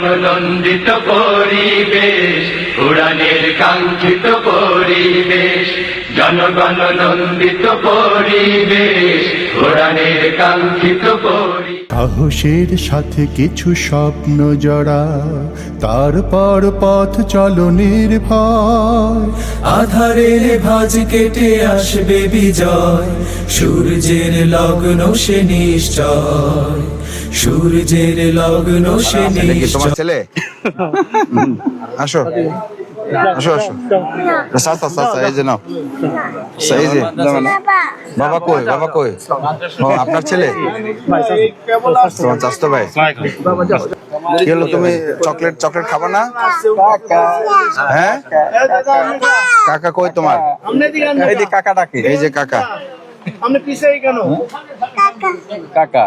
জনগণ নন্দিত পরিবেশ কোরআনের কাঙ্ক্ষিত পরিবেশ জনগণ নন্দিত পরিবেশ কোরআনের কাঙ্ক্ষিত পরিবেশ। সাহসের সাথে কিছু স্বপ্ন জড়া তারপর পথ চলো নির্ভয়। আধারের ভাজ কেটে আসবে বিজয় সূর্যের লগ্ন সে নিশ্চয়। সূর্যের লগ্ন সে ছেলে কি তোমার ছেলে? আসো। আসো আসো। সাস্তা সাস্তা এই যে নাও। এই যে বাবা কই বাবা কই? ও আপনার ছেলে? তোমার চাস্তো ভাই? কি হলো তুমি চকলেট চকলেট খাবা না? হ্যাঁ? কাকা কই তোমার? এই যে কাকা ডাকে এই যে কাকা। আপনি পিছে কেন? কাকা কাকা।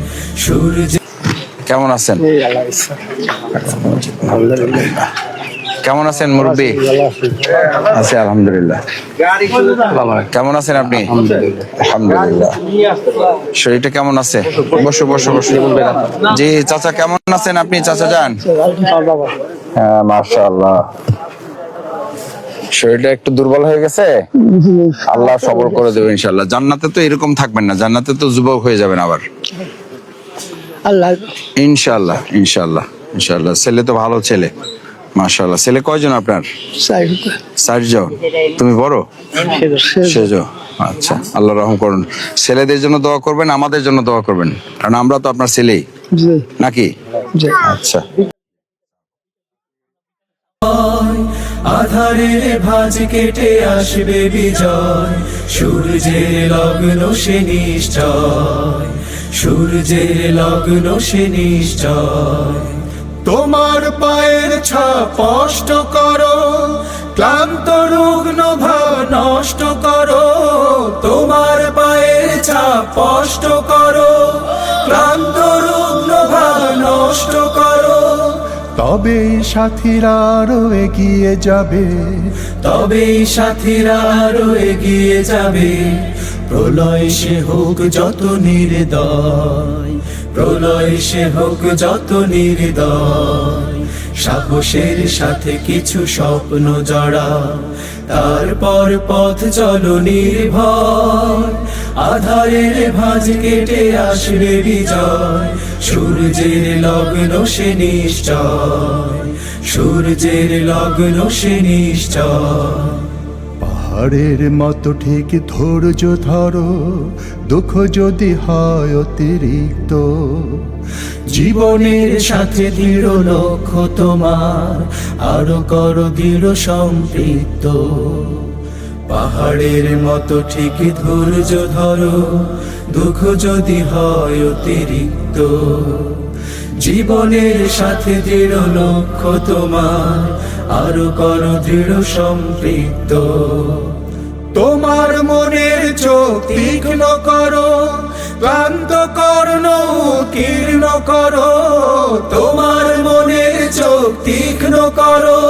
সূর্য কেমন আছেন? কেমন আছেন মুরব্বী? আছি আলহামদুলিল্লাহ। কেমন আছেন আপনি? আলহামদুলিল্লাহ। শরীরটা কেমন আছে? বসো বসো বসো। জি চাচা কেমন আছেন আপনি? চাচা যান। হ্যাঁ মাশাআল্লাহ। শরীরটা একটু দুর্বল হয়ে গেছে? আল্লাহ সবর করে দেবে ইনশাল্লাহ জান্নাতে তো এরকম থাকবেন না। জান্নাতে তো যুবক হয়ে যাবেন আবার। ইনশাল্লাহ ইনশাল্লাহ ইনশাল্লাহ ছেলে তো ভালো ছেলে মাশাল্লাহ ছেলে কয়জন আপনার? চারজন। তুমি বড়? সেজো আচ্ছা আল্লাহ রহম করুন। ছেলেদের জন্য দোয়া করবেন আমাদের জন্য দোয়া করবেন? কারণ আমরা তো আপনার ছেলেই। নাকি? আচ্ছা। আধারের ভাজ কেটে আসবে বিজয়। সূর্যের লগ্ন সে নিশ্চয়। সূর্যের লগ্ন সে নিশ্চয়। তোমার পায়ের ছাপ স্পষ্ট করো ক্লান্ত রুগ্ন ভাব নষ্ট করো তোমার পায়ের ছাপ স্পষ্ট করো ক্লান্ত রুগ্ন ভাব নষ্ট করো। তবে সাথীরা আরও এগিয়ে যাবে। তবে সাথীরা আরও এগিয়ে যাবে। প্রলয় সে হোক যত নির্দয়, প্রলয় সে হোক যত নির্দয়, সাহসের সাথে কিছু স্বপ্ন জড়া তারপর পথ চলো নির্ভয়, আধারের ভাজ কেটে আসবে বিজয়, সূর্যের লগ্ন সে নিশ্চয়, সূর্যের লগ্ন সে নিশ্চয়। পাহাড়ের মতো ঠিক ধৈর্য ধরো, দুঃখ যদি হয় অতিরিক্ত। জীবনের সাথে দৃঢ় লক্ষ্য তোমার, আরও করো দৃঢ় সম্পৃক্ত। পাহাড়ের মতো ঠিক ধৈর্য ধরো, দুঃখ যদি হয় অতিরিক্ত। জীবনের সাথে দৃঢ় লক্ষ্য তোমার আরও করো দৃঢ় সম্পৃক্ত। তোমার মনের চোখ তীক্ষ্ণ করো ক্লান্ত কর্ণ কীর্ণ করো। তোমার মনের চোখ তীক্ষ্ণ করো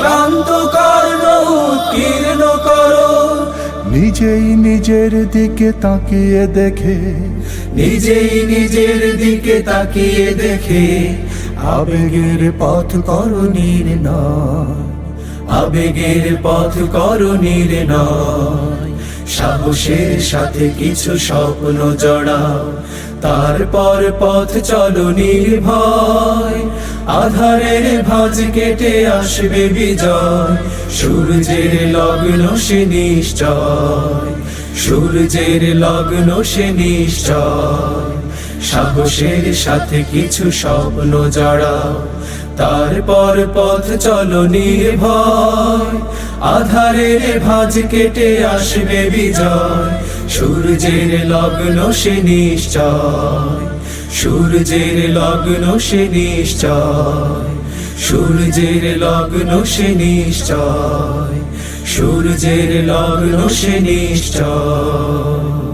ক্লান্ত কর্ণ কীর্ণ করো। নিজেই নিজের দিকে তাকিয়ে দেখে নিজেই নিজের দিকে তাকিয়ে দেখে আবেগের পথ করো নির্ণয় আবেগের পথ করো নির্ণয় সাহসের সাথে কিছু স্বপ্ন জড়াও। তারপর পথ চলো নির্ভয়। আধারের ভাঁজ কেটে আসবে বিজয়। সূর্যের লগ্ন সে নিশ্চয়। সূর্যের লগ্ন সে নিশ্চয়। সাহসের সাথে কিছু স্বপ্ন জড়াও। তারপর পথ চলো নির্ভয়। আধারের ভাঁজ কেটে আসবে বিজয়। সূর্যের লগ্ন সে নিশ্চয়। সূর্যের লগ্ন সে নিশ্চয়। সূর্যের লগ্ন সে নিশ্চয়। সূর্যের লগ্ন সে নিশ্চয়।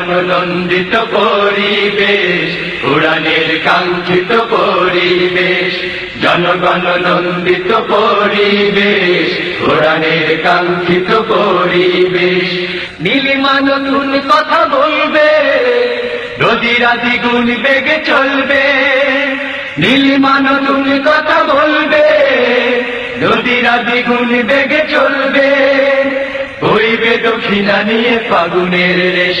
নন্দিত পরিবেশ কোরআনের কাঙ্ক্ষিত পরিবেশ জনগণ নন্দিত পরিবেশ কোরআনের কাঙ্ক্ষিত পরিবেশ। নীলিমা নতুন কথা বলবে নদীরা দ্বিগুণ বেগে চলবে। নীলিমা নতুন কথা বলবে নদীরা দ্বিগুণ বেগে চলবে। হইবে দক্ষিণা নিয়ে ফাগুনের রেশ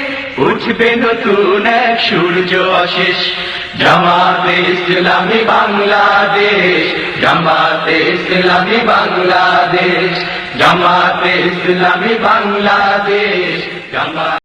উঠবে নতুন এক সূর্য অশেষ। জামাতে ইসলামী বাংলাদেশ, জামাতে ইসলামী বাংলাদেশ, জামাতে ইসলামী বাংলাদেশ জামা